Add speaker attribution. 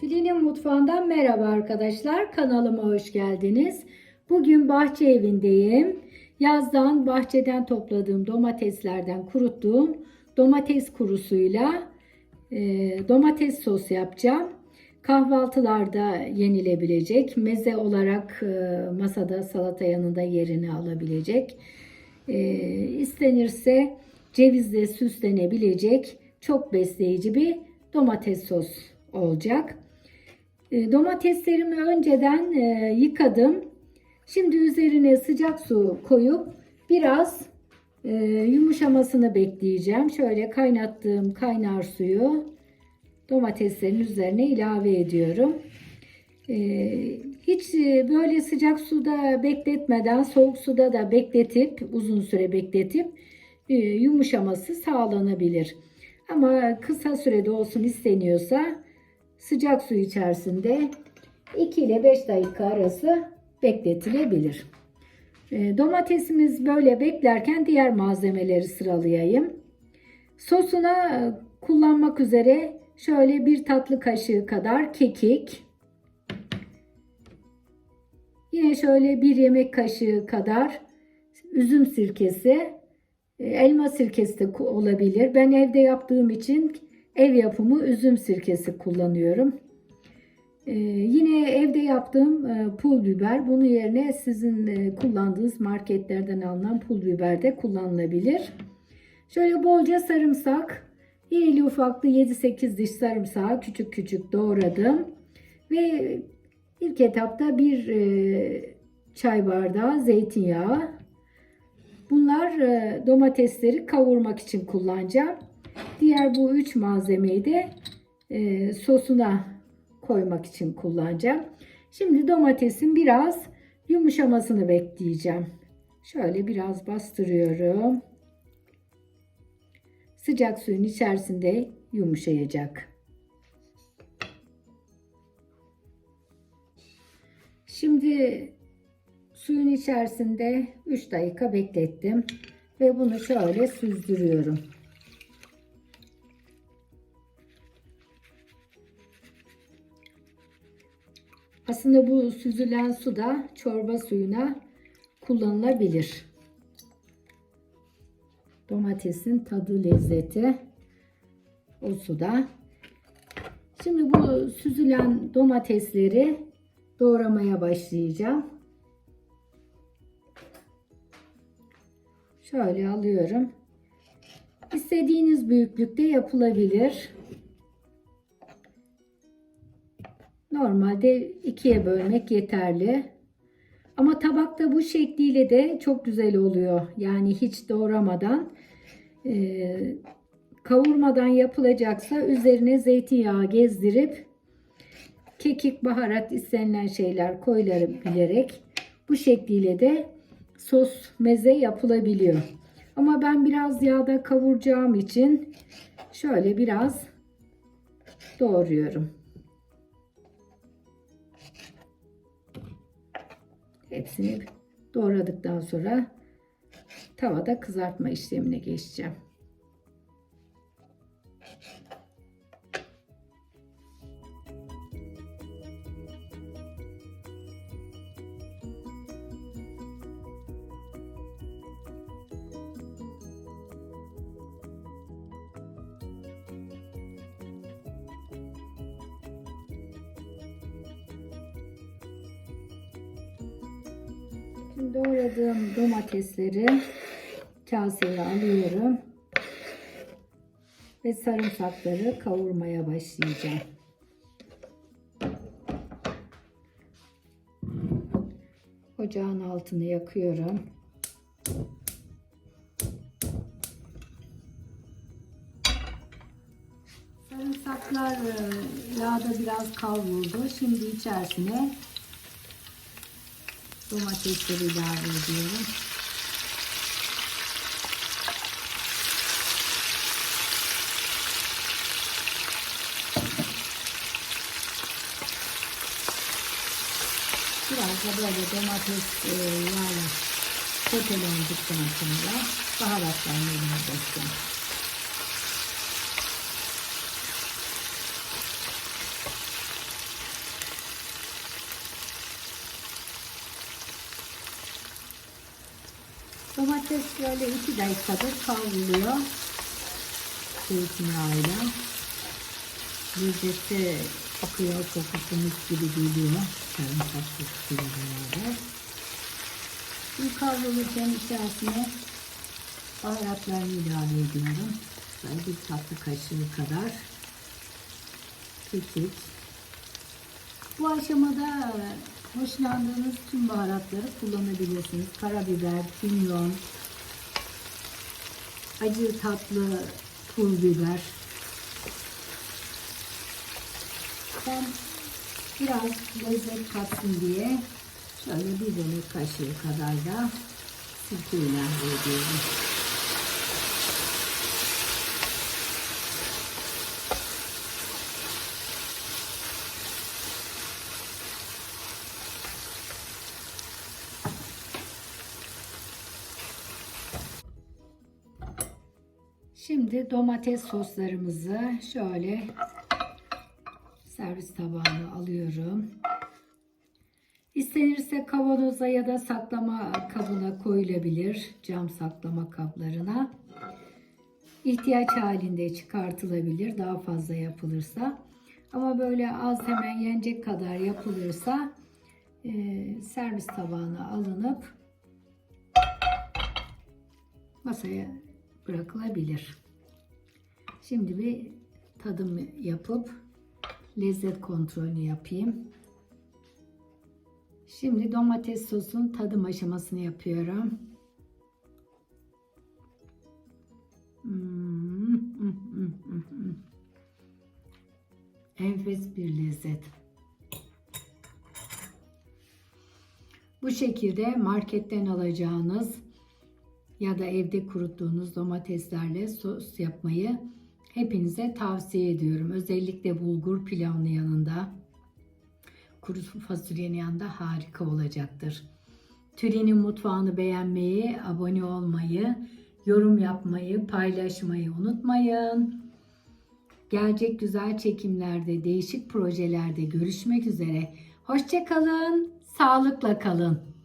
Speaker 1: Tülin'in mutfağından merhaba arkadaşlar. Kanalıma hoş geldiniz. Bugün bahçe evindeyim. Yazdan bahçeden topladığım domateslerden kuruttuğum domates kurusuyla e, domates sos yapacağım. Kahvaltılarda yenilebilecek, meze olarak e, masada salata yanında yerini alabilecek. E, istenirse cevizle süslenebilecek çok besleyici bir domates sos olacak. E, domateslerimi önceden e, yıkadım. Şimdi üzerine sıcak su koyup biraz e, yumuşamasını bekleyeceğim. Şöyle kaynattığım kaynar suyu domateslerin üzerine ilave ediyorum. Hiç böyle sıcak suda bekletmeden soğuk suda da bekletip uzun süre bekletip yumuşaması sağlanabilir. Ama kısa sürede olsun isteniyorsa sıcak su içerisinde 2 ile 5 dakika arası bekletilebilir. E, domatesimiz böyle beklerken diğer malzemeleri sıralayayım. Sosuna e, kullanmak üzere şöyle bir tatlı kaşığı kadar kekik. Yine şöyle bir yemek kaşığı kadar üzüm sirkesi. E, elma sirkesi de olabilir. Ben evde yaptığım için ev yapımı üzüm sirkesi kullanıyorum. Ee, yine evde yaptığım e, pul biber. Bunun yerine sizin e, kullandığınız marketlerden alınan pul biber de kullanılabilir. Şöyle bolca sarımsak. İrili ufaklı 7-8 diş sarımsağı küçük küçük doğradım. Ve ilk etapta bir e, çay bardağı zeytinyağı. Bunlar domatesleri kavurmak için kullanacağım. Diğer bu üç malzemeyi de e, sosuna koymak için kullanacağım. Şimdi domatesin biraz yumuşamasını bekleyeceğim. Şöyle biraz bastırıyorum. Sıcak suyun içerisinde yumuşayacak. Şimdi suyun içerisinde 3 dakika beklettim ve bunu şöyle süzdürüyorum. Aslında bu süzülen su da çorba suyuna kullanılabilir. Domatesin tadı lezzeti o suda. Şimdi bu süzülen domatesleri doğramaya başlayacağım. Şöyle alıyorum. İstediğiniz büyüklükte yapılabilir. Normalde ikiye bölmek yeterli. Ama tabakta bu şekliyle de çok güzel oluyor. Yani hiç doğramadan e, kavurmadan yapılacaksa üzerine zeytinyağı gezdirip kekik, baharat istenilen şeyler koyulabilerek bu şekliyle de sos meze yapılabiliyor. Ama ben biraz yağda kavuracağım için şöyle biraz doğruyorum. Hepsini doğradıktan sonra tavada kızartma işlemine geçeceğim. Doğradığım domatesleri kaseye alıyorum. Ve sarımsakları kavurmaya başlayacağım. Ocağın altını yakıyorum. Sarımsaklar e, yağda biraz kavruldu. Şimdi içerisine domatesleri ilave ediyorum. Biraz da böyle domates e, yağla sotelendikten sonra baharatlarını ilave edeceğim. Domates böyle 2 dakikadır kavruluyor. Zeytinyağıyla. Lezzeti akıyor, kokusu mis gibi geliyor. Sarımsak kokusuyla beraber. Şimdi kavrulurken içerisine baharatlarını ilave ediyorum. Böyle bir tatlı kaşığı kadar kekik. Bu aşamada hoşlandığınız tüm baharatları kullanabilirsiniz. Karabiber, kimyon, acı tatlı pul biber. Ben biraz lezzet katsın diye şöyle bir yemek kaşığı kadar da sirke ilave Şimdi domates soslarımızı şöyle servis tabağına alıyorum. İstenirse kavanoza ya da saklama kabına koyulabilir. Cam saklama kaplarına. İhtiyaç halinde çıkartılabilir daha fazla yapılırsa. Ama böyle az hemen yenecek kadar yapılırsa e, servis tabağına alınıp masaya bırakılabilir. Şimdi bir tadım yapıp lezzet kontrolünü yapayım. Şimdi domates sosun tadım aşamasını yapıyorum. Hmm. Enfes bir lezzet. Bu şekilde marketten alacağınız ya da evde kuruttuğunuz domateslerle sos yapmayı hepinize tavsiye ediyorum. Özellikle bulgur pilavının yanında, kuru fasulyenin yanında harika olacaktır. Türinin mutfağını beğenmeyi, abone olmayı, yorum yapmayı, paylaşmayı unutmayın. Gelecek güzel çekimlerde, değişik projelerde görüşmek üzere. Hoşçakalın, sağlıkla kalın.